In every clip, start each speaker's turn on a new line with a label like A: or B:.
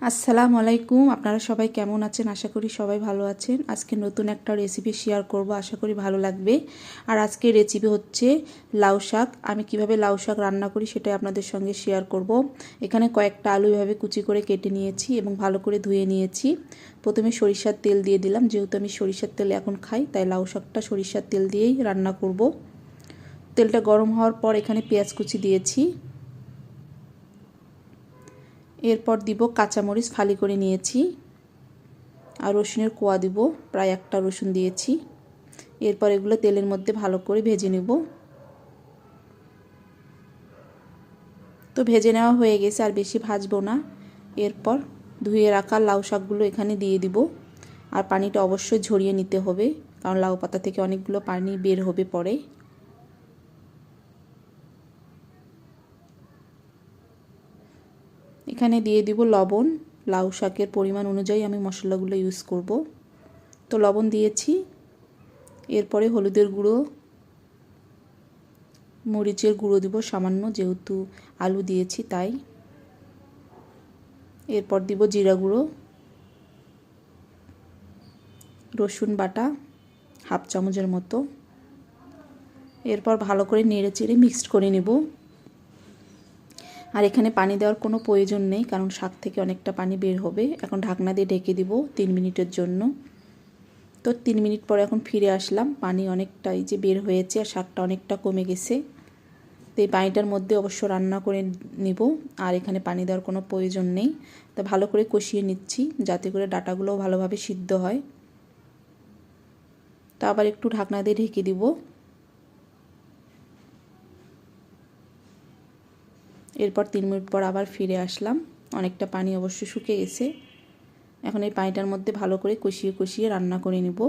A: আসসালামু আলাইকুম। আপনারা সবাই কেমন আছেন? আশা করি সবাই ভালো আছেন। আজকে নতুন একটা রেসিপি শেয়ার করব। আশা করি ভালো লাগবে। আর আজকে রেসিপি হচ্ছে লাউ শাক। আমি কীভাবে লাউ শাক রান্না করি সেটাই আপনাদের সঙ্গে শেয়ার করব। এখানে কয়েকটা আলু এভাবে কুচি করে কেটে নিয়েছি এবং ভালো করে ধুয়ে নিয়েছি। প্রথমে সরিষার তেল দিয়ে দিলাম। যেহেতু আমি সরিষার তেল এখন খাই, তাই লাউ শাকটা সরিষার তেল দিয়েই রান্না করব। তেলটা গরম হওয়ার পর এখানে পেঁয়াজ কুচি দিয়েছি। এরপর দিব কাঁচামরিচ ফালি করে নিয়েছি। আর রসুনের কোয়া দিব, প্রায় একটা রসুন দিয়েছি। এরপর এগুলো তেলের মধ্যে ভালো করে ভেজে নেব। তো ভেজে নেওয়া হয়ে গেছে, আর বেশি ভাজবো না। এরপর ধুয়ে রাখা লাউ শাকগুলো এখানে দিয়ে দিব। আর পানিটা অবশ্যই ঝরিয়ে নিতে হবে, কারণ লাউ পাতা থেকে অনেকগুলো পানি বের হবে পরে। এখানে দিয়ে দিব লবণ। লাউ শাকের পরিমাণ অনুযায়ী আমি মশলাগুলো ইউজ করব। তো লবণ দিয়েছি। এরপরে হলুদের গুঁড়ো, মরিচের গুঁড়ো দিব সামান্য, যেহেতু আলু দিয়েছি তাই। এরপর দিব জিরা গুঁড়ো, রসুন বাটা, হাফ চামচের মতো। এরপর ভালো করে নেড়ে চেড়ে মিক্সড করে নেব। আর এখানে পানি দেওয়ার কোনো প্রয়োজন নেই, কারণ শাক থেকে অনেকটা পানি বের হবে। এখন ঢাকনা দিয়ে ঢেকে দিব তিন মিনিটের জন্য। তো তিন মিনিট পরে এখন ফিরে আসলাম, পানি অনেকটাই যে বের হয়েছে আর শাকটা অনেকটা কমে গেছে। তো এই পানিটার মধ্যে অবশ্য রান্না করে নিব, আর এখানে পানি দেওয়ার কোনো প্রয়োজন নেই। তো ভালো করে কষিয়ে নিচ্ছি, যাতে করে ডাটাগুলোও ভালোভাবে সিদ্ধ হয়। তো আবার একটু ঢাকনা দিয়ে ঢেকে দিব। এরপর তিন মিনিট পর আবার ফিরে আসলাম। অনেকটা পানি অবশ্য শুকে গেছে। এখন এই পানিটার মধ্যে ভালো করে কষিয়ে কষিয়ে রান্না করে নিব।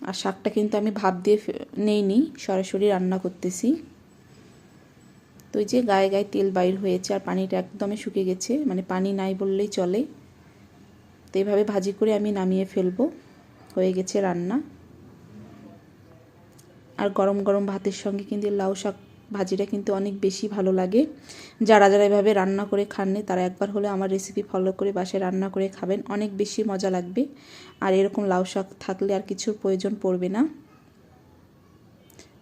A: আর শাকটা কিন্তু আমি ভাব দিয়ে নেইনি, সরাসরি রান্না করতেছি। তো যে গায়ে গায়ে তেল বাইর হয়েছে আর পানিটা একদমই শুকে গেছে মানে পানি নাই বললেই চলে। তো এইভাবে ভাজি করে আমি নামিয়ে ফেলব। হয়ে গেছে রান্না। আর গরম গরম ভাতের সঙ্গে কিন্তু লাউ শাক ভাজিটা কিন্তু অনেক বেশি ভালো লাগে। যারা যারা এভাবে রান্না করে খাননি তারা একবার হলে আমার রেসিপি ফলো করে বাসায় রান্না করে খাবেন। অনেক বেশি মজা লাগবে। আর এরকম লাউ শাক থাকলে আর কিছুর প্রয়োজন পড়বে না।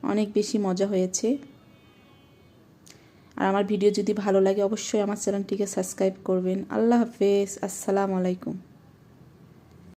A: অনেক বেশি মজা হয়েছে। আর আমার ভিডিও যদি ভালো লাগে, অবশ্যই আমার চ্যানেলটিকে সাবস্ক্রাইব করবেন। আল্লাহ হাফেজ। আসসালামু আলাইকুম।